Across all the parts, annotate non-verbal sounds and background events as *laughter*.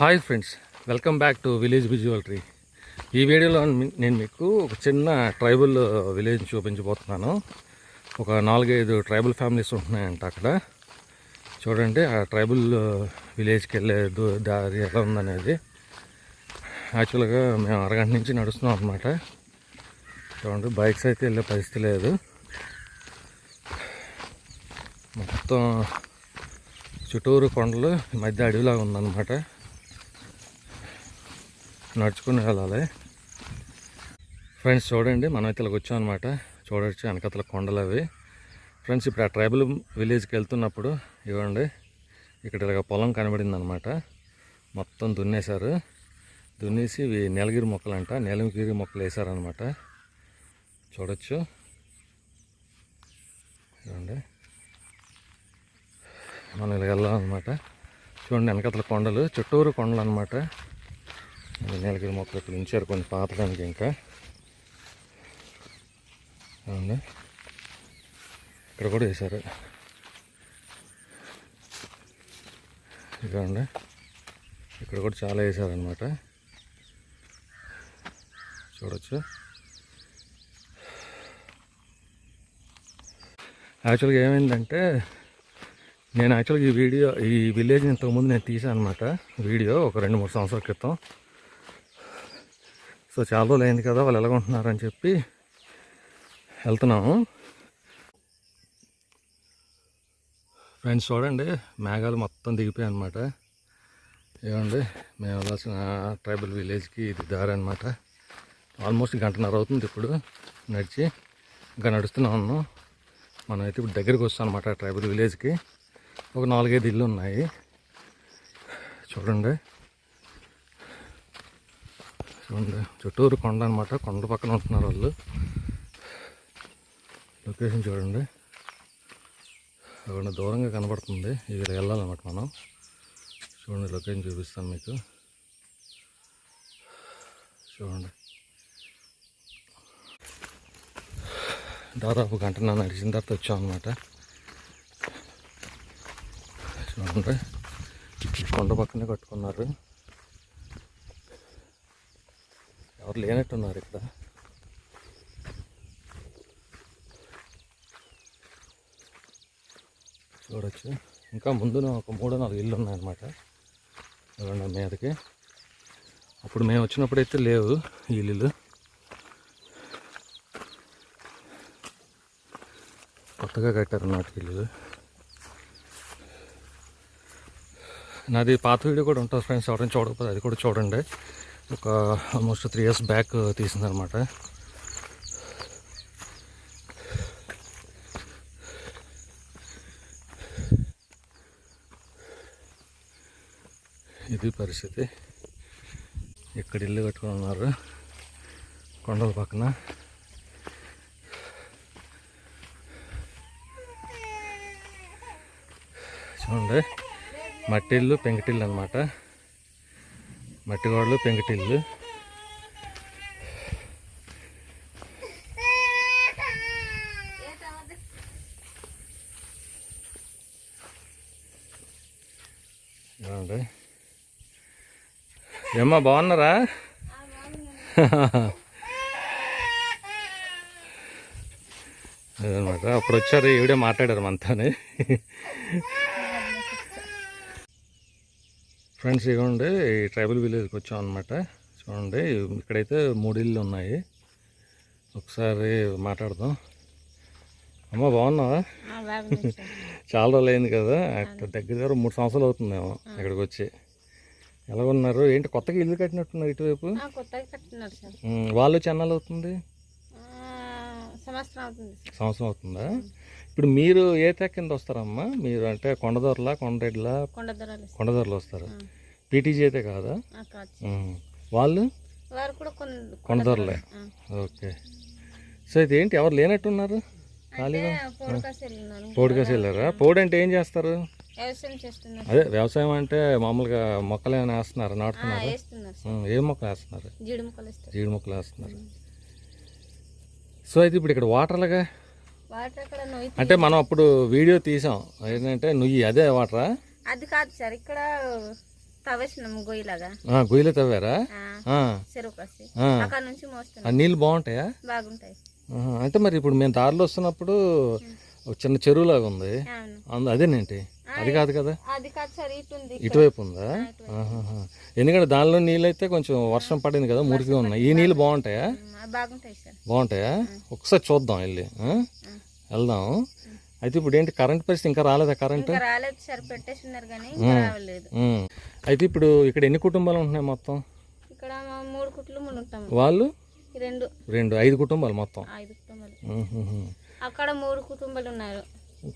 Hi friends welcome back to village విజువల్రీ ఈ వీడియోలో నేను మీకు ఒక చిన్న ట్రైబల్ విలేజ్ చూపించబోతున్నాను. ఒక నాలుగైదు ట్రైబల్ ఫ్యామిలీస్ ఉంటున్నాయంట అక్కడ. చూడండి ఆ ట్రైబల్ విలేజ్కి వెళ్ళే దారి ఎలా ఉందనేది. యాక్చువల్గా మేము అరగంట నుంచి నడుస్తున్నాం అనమాట చూడండి బైక్స్ అయితే వెళ్ళే పరిస్థితి లేదు. మొత్తం చుట్టూరు కొండలు ఈ మధ్య అడవిలాగా ఉందన్నమాట. నడుచుకుని వెళ్ళాలి. ఫ్రెండ్స్ చూడండి మనం ఇతలకు వచ్చామన్నమాట. చూడొచ్చు వెనకతల కొండలు అవి. ఫ్రెండ్స్ ఇప్పుడు ఆ ట్రైబల్ విలేజ్కి వెళ్తున్నప్పుడు ఇవ్వండి ఇక్కడ ఇలాగ పొలం కనబడింది అనమాట మొత్తం దున్నేశారు. దున్నేసి ఇవి నీలగిరి మొక్కలు అంట నీలగిరి మొక్కలు వేసారనమాట చూడొచ్చు. చూడండి మనం ఇలా వెళ్ళాలన్నమాట. చూడండి వెనకతల కొండలు చుట్టూరు కొండలు అనమాట నీలగిరి మొక్కలు ఇక్కడ ఉంచారు కొన్ని పాతడానికి ఇంకా. అవునా? ఇక్కడ కూడా వేశారు. ఇదిగోండి. ఇక్కడ కూడా చాలా వేసారనమాట చూడొచ్చు. యాక్చువల్గా ఏమైందంటే నేను యాక్చువల్గా ఈ వీడియో ఈ విలేజ్ ఇంతకుముందు నేను తీసాను అనమాట వీడియో ఒక రెండు మూడు సంవత్సరాల క్రితం. సో చాలా రోజులు అయింది కదా వాళ్ళు ఎలాగుంటున్నారని చెప్పి వెళ్తున్నాము. ఫ్రెండ్స్ చూడండి మేఘాలు మొత్తం దిగిపోయాయి అనమాట ఏమండి మేము వెళ్ళాల్సిన ట్రైబల్ విలేజ్కి ఇది దారి అనమాట ఆల్మోస్ట్ గంటన్నర అవుతుంది ఇప్పుడు నడిచి ఇంకా నడుస్తూనే ఉన్నాం. మనం అయితే ఇప్పుడు దగ్గరికి వస్తాం అనమాట ట్రైబల్ విలేజ్కి. ఒక నాలుగైదు ఇల్లు ఉన్నాయి. చూడండి. చూడండి చుట్టూరు కొండ అనమాట కొండ పక్కన ఉంటున్నారు వాళ్ళు. లొకేషన్ చూడండి. అక్కడ దూరంగా కనబడుతుంది. ఇక్కడ వెళ్ళాలన్నమాట మనం. చూడండి లొకేషన్ చూపిస్తాను మీకు. చూడండి. దాదాపు గంట నడిచిన తర్వాత వచ్చాం అనమాట చూడండి. కొండ పక్కనే కట్టుకున్నారు. ఎవరు లేనట్టున్నారు ఇక్కడ. చూడొచ్చు. ఇంకా ముందున ఒక మూడో నాలుగు ఇల్లు ఉన్నాయన్నమాట. చూడండి మీదకి. అప్పుడు మేము వచ్చినప్పుడు అయితే లేవు ఈ ఇల్లులు. కొత్తగా కట్టారు నాటి ఇల్లులు. నాది పాత వీడియో కూడా ఉంటుంది ఫ్రెండ్స్. ఎవరైనా చూడకపోతే అది కూడా చూడండి. ఒక ఆల్మోస్ట్ త్రీ ఇయర్స్ బ్యాక్ తీసిందనమాట ఇది పరిస్థితి. ఇక్కడ ఇల్లు కట్టుకుని ఉన్నారు. కొండల పక్కన. చూడండి. మట్టిల్లు పెంకుటిల్లు అనమాట మట్టిగోడలు పెంకుటిల్లు చూడండి ఏమ్మా బాగున్నారా అదనమాట అప్పుడు వచ్చారు ఈవిడే మాట్లాడారు మనతోనే ఫ్రెండ్స్ ఇవ్వండి ఈ ట్రైబల్ విలేజ్కి వచ్చాం అనమాట చూడండి ఇక్కడైతే మూడు ఇళ్ళు ఉన్నాయి. ఒకసారి మాట్లాడదాం. అమ్మ బాగున్నావా? చాలా రోజులు అయింది కదా అక్కడ దగ్గర దగ్గర మూడు సంవత్సరాలు అవుతుందేమో ఇక్కడికి వచ్చి. ఎలా ఉన్నారు? ఏంటి కొత్తగా ఇల్లు కట్టినట్టున్నారు ఇటువైపు? వాళ్ళు చెన్నాలు అవుతుంది? సంవత్సరం అవుతుంది ఇప్పుడు మీరు ఏ తెగ కింద వస్తారమ్మా? మీరు అంటే కొండదొరలా కొండరెడ్లా కొండ. కొండదొరలు వస్తారు. పీటీజీ అయితే కాదా. వాళ్ళు? కొండదొరలే. ఓకే. సో ఇది ఏంటి? ఎవరు లేనట్టున్నారు? ఖాళీగా? పోడుకాసి వెళ్ళారా? పోడు అంటే ఏం చేస్తారు? అదే వ్యవసాయం అంటే మామూలుగా మొక్కలు ఏమైనా వేస్తున్నారు నాటుతున్నారు? ఏం మొక్కలు వేస్తున్నారు? జీడి ముక్కలు వేస్తున్నారు. సో అయితే ఇప్పుడు ఇక్కడ వాటర్లుగా? నొయ్యి అంటే మనం అప్పుడు వీడియో తీసాం. ఏంటంటే నువ్వు అదే వాటరా? అది కాదు సార్ ఇక్కడ గొయ్యిలో తవ్వారా? చెరువు నీళ్ళు బాగుంటాయా? అంటే మరి ఇప్పుడు మేము దారిలో వస్తున్నప్పుడు ఒక చిన్న చెరువులాగా ఉంది. అవును. అందు అదేనేంటి? అది కాదు కదా? ఉంది. ఇటువైపు ఉందా. ఎందుకంటే దానిలో నీళ్ళు అయితే కొంచెం వర్షం పడింది కదా మురికిగా ఉన్నాయి. ఈ నీళ్ళు బాగుంటాయా? బాగుంటాయి సార్. బాగుంటాయా? ఒకసారి చూద్దాం వెళ్ళి? వెళ్దాం. అయితే ఇప్పుడు ఏంటి కరెంట్ పరిస్థితి ఇంకా రాలేదా కరెంట్ రాలేదు సార్ కానీ రావలేదు. అయితే ఇప్పుడు ఇక్కడ ఎన్ని కుటుంబాలు ఉంటున్నాయి మొత్తం? ఇక్కడ మూడు కుటుంబాలు వాళ్ళు? రెండు. రెండు. ఐదు కుటుంబాలు మొత్తం? ఐదు కుటుంబాలు. ఉహుహు. అక్కడ మూడు కుటుంబాలు ఉన్నారు.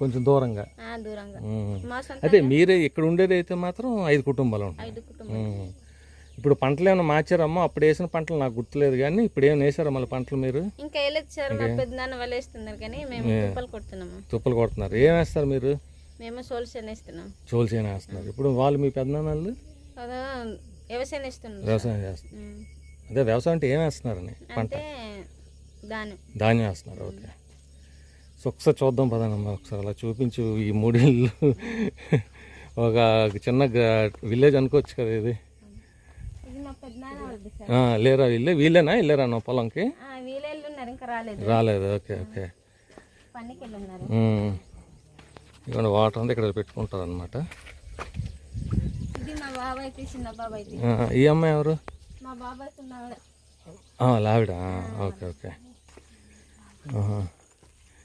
కొంచెం దూరంగా? దూరంగా. అయితే మీరే ఇక్కడ ఉండేది అయితే మాత్రం ఐదు కుటుంబాలు ఉంటాయి ఐదు కుటుంబాలు. ఇప్పుడు పంటలు ఏమైనా మార్చారమ్మా? అప్పుడు వేసిన పంటలు నాకు గుర్తులేదు కానీ ఇప్పుడు ఏమైనా వేసారా మళ్ళీ పంటలు మీరు? ఇంకా కానీ మేము తుప్పలు కొడుతున్నాము. తుప్పలు కొడుతున్నారు. ఏం వేస్తారు మీరు? మేము సోల్సేన్ వేస్తున్నాం. చోల్సేన వేస్తున్నారు. ఇప్పుడు వాళ్ళు మీ పెద్దనాన్నలు వ్యవసాయం వ్యవసాయం చేస్తున్నారు. అదే వ్యవసాయం అంటే ఏం వేస్తున్నారని? దాని ధాన్యం. వేస్తున్నారు. ఓకే. సో ఒకసారి చూద్దాం పదానమ్మా. ఒకసారి అలా చూపించు ఈ మూడిళ్ళు. *laughs* ఒక చిన్న విలేజ్ అనుకోవచ్చు కదా ఇది ఇది మా పెద్దనాన్న వాళ్ళది సార్ ఆ, లేరా? వీళ్ళే వీళ్ళేనా? వెళ్ళారా నా పొలంకి? రాలేదు. Okay okay. ఇదిగోండి వాటర్ అంతా ఇక్కడ పెట్టుకుంటారు అనమాట ఈ అమ్మాయి ఎవరు? లావిడ. Okay okay.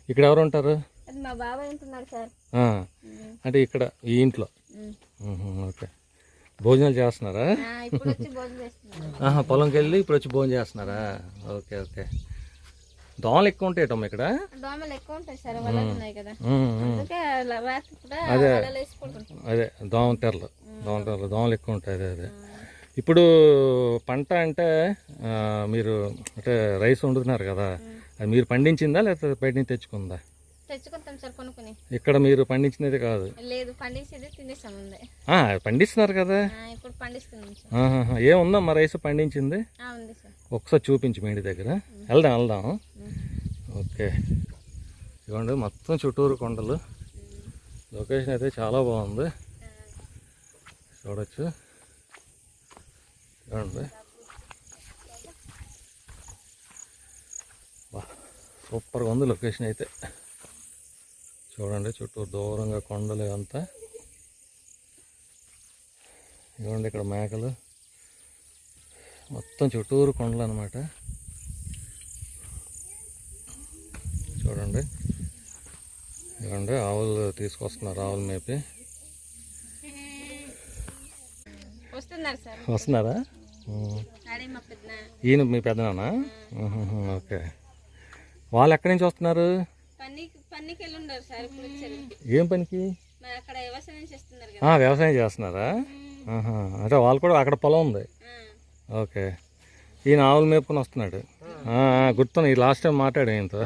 ఇక్కడ ఎవరు ఉంటారు. అంటే ఇక్కడ ఈ ఇంట్లో. ఓకే. భోజనాలు చేస్తున్నారా? ఆ, ఇప్పుడు వచ్చి భోజనం చేస్తున్నారు ఆహా, పొలంకి వెళ్ళి ఇప్పుడు వచ్చి భోజనం చేస్తున్నారా? Okay okay. దోమలు ఎక్కువ ఇక్కడ? ఉంటాయి సార్ వలలు ఉన్నాయి కదా. ఉమ్, ఉమ్. అందుకే అలా రాత్రి కూడా వలలు వేసుకుంటుంటాం. అదే దోమ తెరలు దోమ తెరలు దోమలు ఎక్కువ ఉంటాయి అదే అదే. ఇప్పుడు పంట అంటే మీరు అంటే రైస్ వండుతున్నారు కదా అది మీరు పండించిందా లేకపోతే బయట నుంచి తెచ్చుకుందా? తెచ్చుకుంటాం సార్ కొనుక్కుని. ఇక్కడ మీరు పండించినది కాదు. లేదు పండించేది తినేసాం ఉంది ఆ, పండిస్తున్నారు కదా? ఇప్పుడు పండిస్తున్నాం ఆహాహా. ఏముందమ్మా రైస్ పండించింది? ఆ, ఉంది సార్. ఒకసారి చూపించు మీ ఇంటి దగ్గర. వెళ్దాం వెళ్దాం. ఓకే. ఇవ్వండి మొత్తం చుట్టూరు కొండలు. లొకేషన్ అయితే చాలా బాగుంది. చూడొచ్చు. చూడండి బా సూపర్గా ఉంది లొకేషన్ అయితే. చూడండి చుట్టూ దూరంగా కొండలు ఇవంతా. ఇవ్వండి ఇక్కడ మేకలు. మొత్తం చుట్టూరు కొండలు అనమాట చూడండి. ఇవ్వండి ఆవులు తీసుకొస్తున్నారు ఆవులు మేపి. వస్తున్నారు ఈయన మీ పెద్దనాన్న ఓకే. వాళ్ళు ఎక్కడి నుంచి వస్తున్నారు? పనికి సార్ ఏం పనికి? అక్కడ వ్యవసాయం చేస్తున్నారు కదా. ఆ, వ్యవసాయం చేస్తున్నారా? ఆహా. అంటే వాళ్ళు కూడా అక్కడ పొలం ఉంది. ఓకే. ఈయన ఆవులు మేపుకొని వస్తున్నాడు. గుర్తున్నా ఈ లాస్ట్ టైం మాట్లాడు ఈయనతో.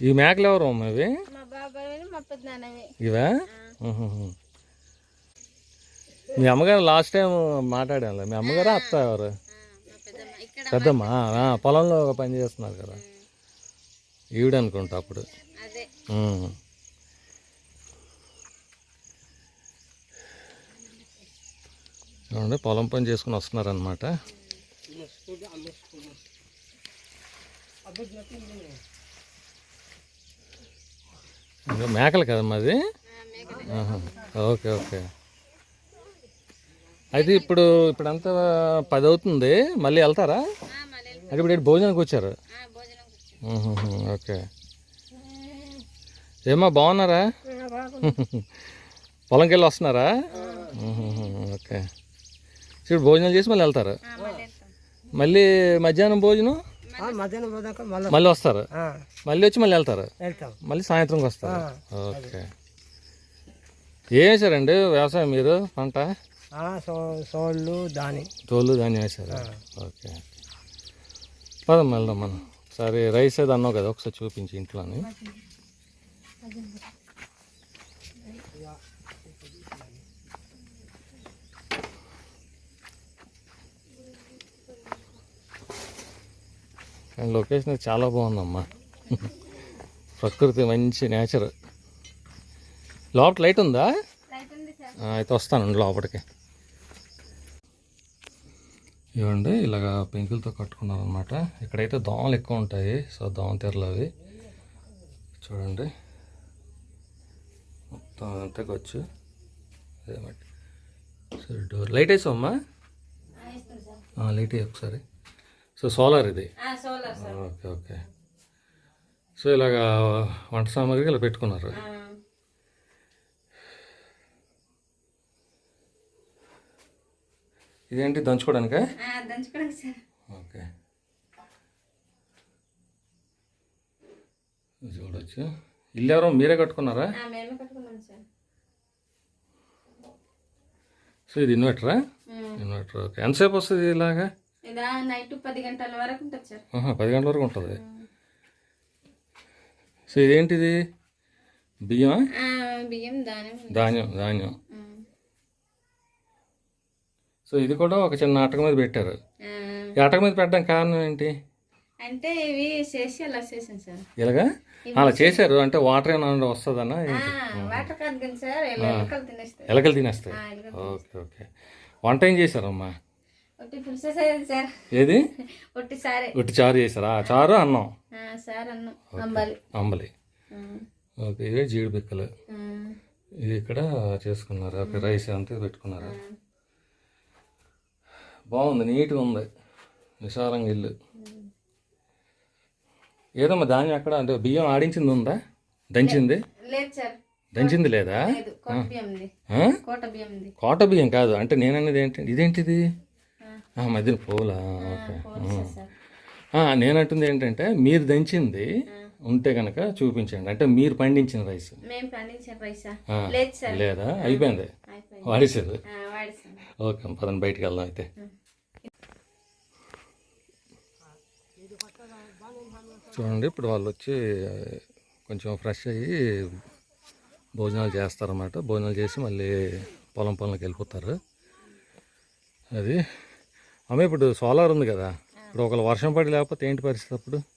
ఈ మేకలు ఎవరు అమ్మ ఇవి? ఇవా. మీ అమ్మగారు లాస్ట్ టైం మాట్లాడాను మీ అమ్మగారు అత్త ఎవరు? పెద్దమ్మ. పొలంలో పని చేస్తున్నారు కదా. ఈవిడ అనుకుంటా అప్పుడు. చూడండి పొలం పని చేసుకుని వస్తున్నారనమాట ఇంకా మేకలు కదమ్మా అది. Okay okay. అయితే ఇప్పుడు ఇప్పుడంతా పది అవుతుంది మళ్ళీ వెళ్తారా? ఆ, మళ్ళీ అంటే ఇప్పుడు భోజనానికి వచ్చారు. ఓకే. ఏమా బాగున్నారా? పొలంకి వెళ్ళి వస్తున్నారా. ఓకే. ఇప్పుడు భోజనం చేసి మళ్ళీ వెళ్తారు? ఆ, మళ్ళీ మధ్యాహ్నం భోజనం? మళ్ళీ వస్తారు? ఆ, మళ్ళీ వచ్చి మళ్ళీ వెళ్తారు? వెళ్తాం. మళ్ళీ సాయంత్రంకి వస్తారు? ఓకే. వేసారండి వ్యవసాయం మీరు? పంట? సోళ్ళు దాని. తోలు ధాన్యం వేసారు ఓకే. పదం వెళ్దాం మనం. సరే రైస్ ఏదో అన్నావు కదా ఒకసారి చూపించి ఇంట్లోని. లొకేషన్ చాలా బాగుందమ్మా. ప్రకృతి మంచి నేచర్ లోపల లైట్ ఉందా? అయితే వస్తానండి లోపలికి. ఇవ్వండి ఇలాగా పెంకులతో కట్టుకున్నారు అనమాట ఇక్కడైతే దోమలు ఎక్కువ ఉంటాయి సో దోమ తెరలు అవి. చూడండి. మొత్తం అంతా మరి సరే డోర్. లైట్ వేసావమ్మా? సార్. లైట్ వేయి ఒకసారి. సో సోలార్ ఇది? Okay okay. సో ఇలాగా వంట సామాగ్రి ఇలా పెట్టుకున్నారు ఆ, ఇదేంటి దంచుకోవడానికా? ఆ, దంచుకోవడానికి సార్. ఓకే. చూడొచ్చు. ఇల్లు ఎవరో మీరే కట్టుకున్నారా? సో ఇది ఇన్వర్టరా. Inverter okay. ఎంతసేపు వస్తుంది ఇలాగా? నైట్ పది గంటల వరకు ఉంటుంది సార్. పది గంటల వరకు ఉంటుంది. సో ఇదేంటిది? బియ్యం దానియం ధాన్యం ధాన్యం. ఉమ్. సో ఇది కూడా ఒక చిన్న అటక మీద పెట్టారు. ఈ అటక మీద పెట్టడం కారణం ఏంటి? అంటే ఇవి చేసి అలా చేసాను సార్. ఇలాగా? అలా చేశారు. అంటే వాటర్ ఏమైనా వస్తుందన్నా ఆ, వాటర్ కాదు కానీ సార్ ఎలకలు తినేస్తాయి ఓకే ఓకే. వంట ఏం చేశారమ్మా? ఏది? *laughs* ఒట్టి చారు. చేశారా? చారు అన్నం? ఆ, సార్ అన్నం అంబాలి. ఓకే ఇవే జీడి పిక్కలు ఉమ్, ఇది ఇక్కడ చేసుకున్నారు. ఓకే రైస్ అంతా పెట్టుకున్నారు. బాగుంది నీట్గా ఉంది. విశాలంగా ఇల్లు. ఏదమ్మా ధాన్యం అక్కడ? అంటే బియ్యం ఆడించింది ఉందా? దంచింది? దంచింది లేదా? కోట బియ్యం కాదు. అంటే నేననేది ఏంటి ఇదేంటిది? మధ్యన పూలా? ఓకే. నేనంటుంది ఏంటంటే మీరు దంచింది ఉంటే కనుక చూపించండి. అంటే మీరు పండించిన రైస్. లేదు అయిపోయింది. వాడేసారు ఓకే పదండి బయటికి వెళ్దాం అయితే. చూడండి ఇప్పుడు వాళ్ళు వచ్చి కొంచెం ఫ్రెష్ అయ్యి భోజనాలు చేస్తారన్నమాట. భోజనాలు చేసి మళ్ళీ పొలం పొలంకి వెళ్ళిపోతారు. అది. అమ్మ ఇప్పుడు సోలార్ ఉంది కదా? ఇప్పుడు ఒకవేళ వర్షం పడి లేకపోతే ఏంటి పరిస్థితి అప్పుడు?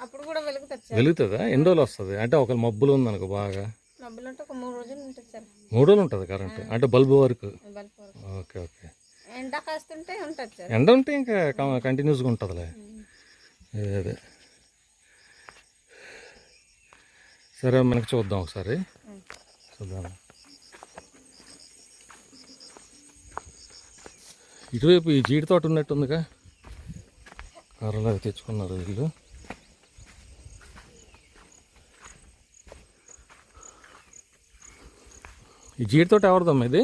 అప్పుడు కూడా వెలుగుతుంది? ఎన్ని రోజులు వస్తుంది? అంటే ఒకవేళ మబ్బులు ఉందనుకో బాగా. మబ్బులు ఉంటే ఒక మూడు రోజులు ఉంటుంది సార్ మూడు రోజులు ఉంటుంది కరెంట్ అంటే బల్బు వరకు. Okay okay. ఎండ కాస్తుంటే ఉంటుంది సార్ ఎండ ఉంటే ఇంకా కంటిన్యూస్గా ఉంటుందిలే. అదే అదే. సరే మనకి చూద్దాం ఒకసారి. చూద్దాం. ఇటువైపు ఈ జీడి తోట ఉన్నట్టుందిగా. కర్రలు అవి తెచ్చుకున్నారు వీళ్ళు. ఈ జీడి తోట ఎవరిదమ్మా ఇది?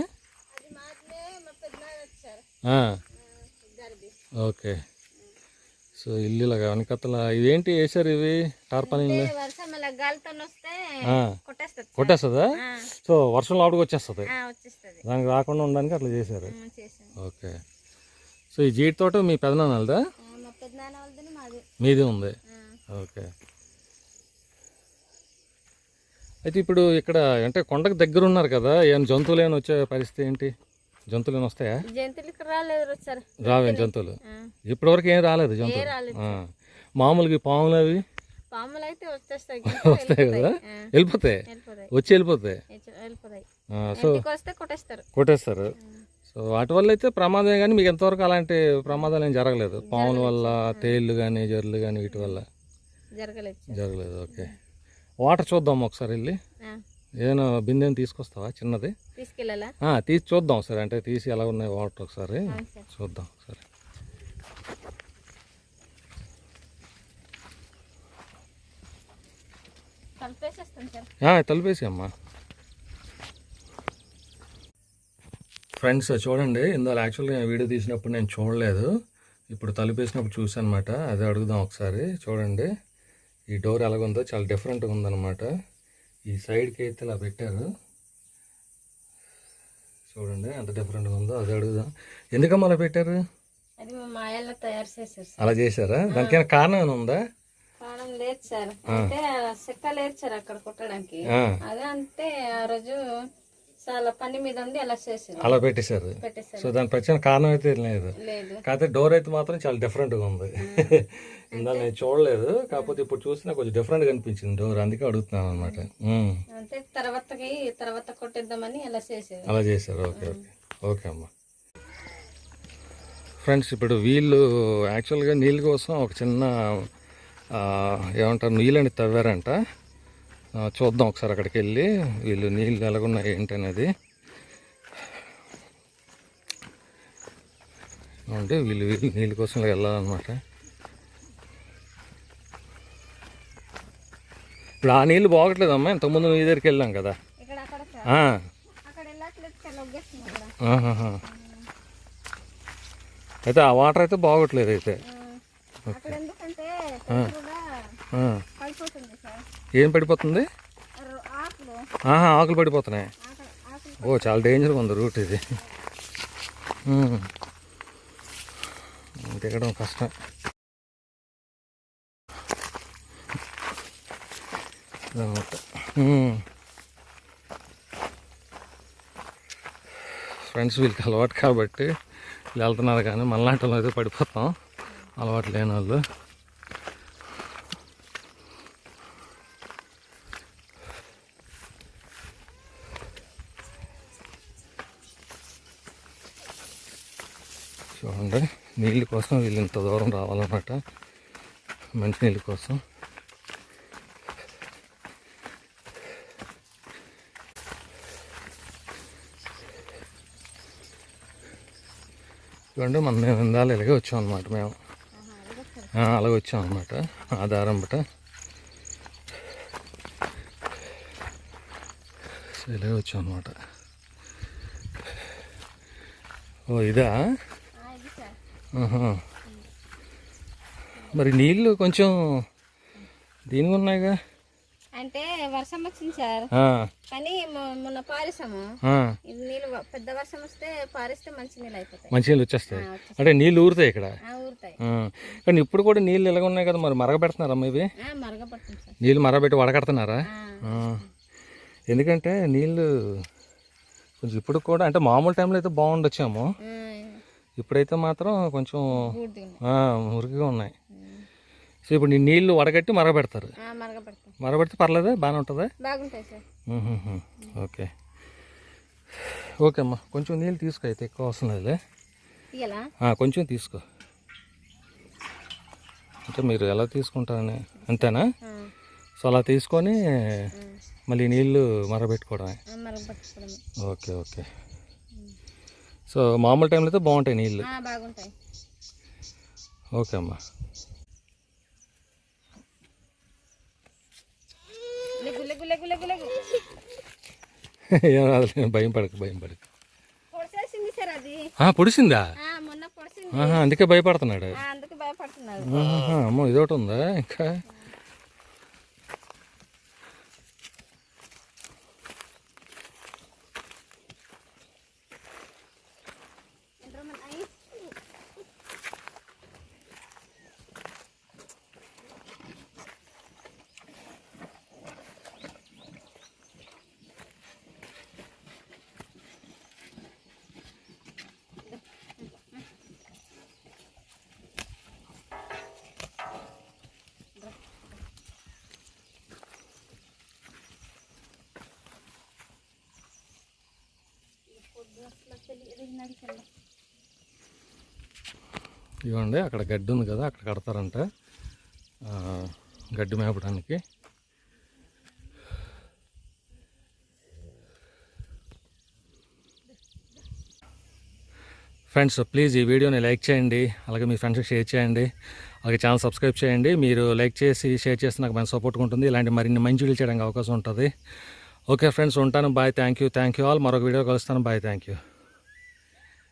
ఓకే. సో ఇల్లు ఇలాగా వెనకత్తల ఇదేంటి వేసారు ఇవి? టార్పాలిన్లు కొట్టేస్తుంది సో వర్షం లోపలికి వచ్చేస్తుంది. దానికి రాకుండా ఉండడానికి అట్లా చేశారు. ఓకే. సో ఈ జీడి తోట మీ పెదనాన్నలదా మాది. ఉంది. ఓకే. అయితే ఇప్పుడు ఇక్కడ అంటే కొండకు దగ్గర ఉన్నారు కదా ఏమైనా జంతువులు ఏమైనా వచ్చే పరిస్థితి ఏంటి? జంతువులు ఏమైనా వస్తాయా? రావేం జంతువులు? ఆ, ఇప్పటివరకు ఏం రాలేదు జంతువులు. మామూలుగా పాములు అవి? వస్తాయి కదా? వెళ్ళిపోతాయి. వచ్చి వెళ్ళిపోతాయి? సో కొట్టేస్తారు. సో వాటి వల్ల అయితే ప్రమాదమే కానీ మీకు ఎంతవరకు అలాంటి ప్రమాదాలు ఏం జరగలేదు. పాముల వల్ల తేళ్ళు కానీ జర్లు కానీ వీటి వల్ల. జరగలేదు. జరగలేదు ఓకే. వాటర్ చూద్దాం ఒకసారి వెళ్ళి. ఏదైనా బిందెని తీసుకొస్తావా? చిన్నది? తీసుకెళ్ళాలా? తీసి చూద్దాం ఒకసారి. అంటే తీసి ఎలా ఉన్నాయి వాటర్ ఒకసారి సార్. చూద్దాం సరే సార్. తలిపేసి అమ్మా ఫ్రెండ్స్ చూడండి ఇందులో యాక్చువల్గా వీడియో తీసినప్పుడు నేను చూడలేదు. ఇప్పుడు తలుపేసినప్పుడు చూసాను అనమాట అదే అడుగుదాం ఒకసారి. చూడండి. ఈ డోర్ ఎలాగుందో చాలా డిఫరెంట్గా ఉందన్నమాట. ఈ సైడ్కి అయితే ఇలా పెట్టారు. చూడండి ఎంత డిఫరెంట్గా ఉందో అదే అడుగుదాం. ఎందుకమ్మా అలా పెట్టారు? అలా చేశారా? దానికైనా కారణం ఏమైనా ఉందా? కారణం లేదు సార్. అంటే చెక్క లేదు సార్ అక్కడ కుట్టడానికి. ఆ, అదే అంటే ఆ రోజు చాలా పని మీద అలా అలా పెట్టేశారు. సో దాని ప్రత్యేక కారణం అయితే లేదు. లేదు. కాకపోతే డోర్ అయితే మాత్రం చాలా డిఫరెంట్గా ఉంది. ఇందాక నేను చూడలేదు. కాకపోతే ఇప్పుడు చూసినా కొంచెం డిఫరెంట్గా అనిపించింది. డోర్ అందుకే అడుగుతున్నాను అనమాట అంటే తర్వాతకి తర్వాత కొట్టేద్దామని అలా చేశారు. Okay okay. ఓకే అమ్మా. ఫ్రెండ్స్ ఇప్పుడు వీళ్ళు యాక్చువల్గా నీళ్ళ కోసం ఒక చిన్న ఏమంటారు నీళ్ళని తవ్వారంట. చూద్దాం ఒకసారి అక్కడికి వెళ్ళి వీళ్ళు నీళ్ళు ఎలాగున్నాయి ఏంటనేది అంటే వీళ్ళు వీళ్ళు నీళ్ళ కోసం వెళ్ళాలన్నమాట. ఇప్పుడు ఆ నీళ్ళు బాగట్లేదమ్మా. ఇంతకుముందు నీ దగ్గరికి వెళ్ళాం కదా. అయితే ఆ వాటర్ అయితే బాగోట్లేదు అయితే. ఏం పడిపోతుంది? ఆకులు. ఆహా ఆకులు పడిపోతున్నాయి. ఓ చాలా డేంజర్గా ఉంది రూట్ ఇది. దిగడం కష్టం. Hmm. ఫ్రెండ్స్ వీళ్ళకి అలవాటు కాబట్టి వీళ్ళు వెళ్తున్నారు కానీ మనలాంటి వాళ్ళు అయితే పడిపోతాం. అలవాటు లేని వాళ్ళు. చూడండి నీళ్ళ కోసం వీళ్ళు ఇంత దూరం రావాలన్నమాట. మంచినీళ్ళ కోసం. చూడండి మనం మేము ఇందాలు ఇలాగే వచ్చాం అనమాట మేము అలాగే వచ్చాం అనమాట ఆ దారం బట సో ఇలాగే వచ్చాం అనమాట ఓ ఇదా? మరి నీళ్ళు కొంచెం దీనిగా ఉన్నాయిగా అంటే వర్షం వచ్చింది సార్. కానీ మొన్న పారిసాము. నీళ్ళు పెద్ద వర్షం వస్తే పారిస్తే మంచి నీళ్ళు అయిపోతాయి. మంచి నీళ్ళు వచ్చేస్తాయి. అంటే నీళ్ళు ఊరుతాయి ఇక్కడ? ఊరుతాయి. కానీ ఇప్పుడు కూడా నీళ్ళు ఇలాగ ఉన్నాయి కదా మరి మరగబెడుతున్నారమ్మా ఇవి? నీళ్ళు మరగబెట్టి ఆ. ఎందుకంటే నీళ్ళు కొంచెం ఇప్పుడు కూడా అంటే మామూలు టైంలో అయితే బాగుండొచ్చాము. ఇప్పుడైతే మాత్రం కొంచెం మురికిగా ఉన్నాయి. సో ఇప్పుడు నీళ్ళు వడగట్టి మరగబెడతారు. మరగబెడితే పర్లేదా బాగానే ఉంటుందా? బాగుంటాయి సార్. మ్మ్హ్మ్. ఓకే. ఓకే అమ్మా కొంచెం నీళ్ళు తీసుకో అయితే ఎక్కువ అవసరం లేదులే. కొంచెం తీసుకో. అంటే మీరు ఎలా తీసుకుంటారని అంతేనా? సో అలా తీసుకొని మళ్ళీ నీళ్ళు మరబెట్టుకోవడమే. Okay okay. సో మామూలు టైంలో అయితే బాగుంటాయి నీళ్ళు. ఓకే అమ్మా. ఏం భయం పడకు భయం పడకు. పొడిసిందా? అందుకే భయపడుతున్నాడు. అమ్మో ఇదొకటి ఉందా ఇంకా? ఇవ్వండి అక్కడ గడ్డి ఉంది కదా అక్కడ కడతారంట. గడ్డి మేపడానికి. ఫ్రెండ్స్ ప్లీజ్ ఈ వీడియోని లైక్ చేయండి అలాగే మీ ఫ్రెండ్స్కి షేర్ చేయండి అలాగే ఛానల్ సబ్స్క్రైబ్ చేయండి. మీరు లైక్ చేసి షేర్ చేస్తే నాకు మంచి సపోర్ట్గా ఉంటుంది. ఇలాంటి మరిన్ని మంచి వీడియో చేయడానికి అవకాశం ఉంటుంది. ఓకే ఫ్రెండ్స్ ఉంటాను. Bye. Thank you. Thank you all. మరొక వీడియో కలుస్తాను. బాయ్. Thank you.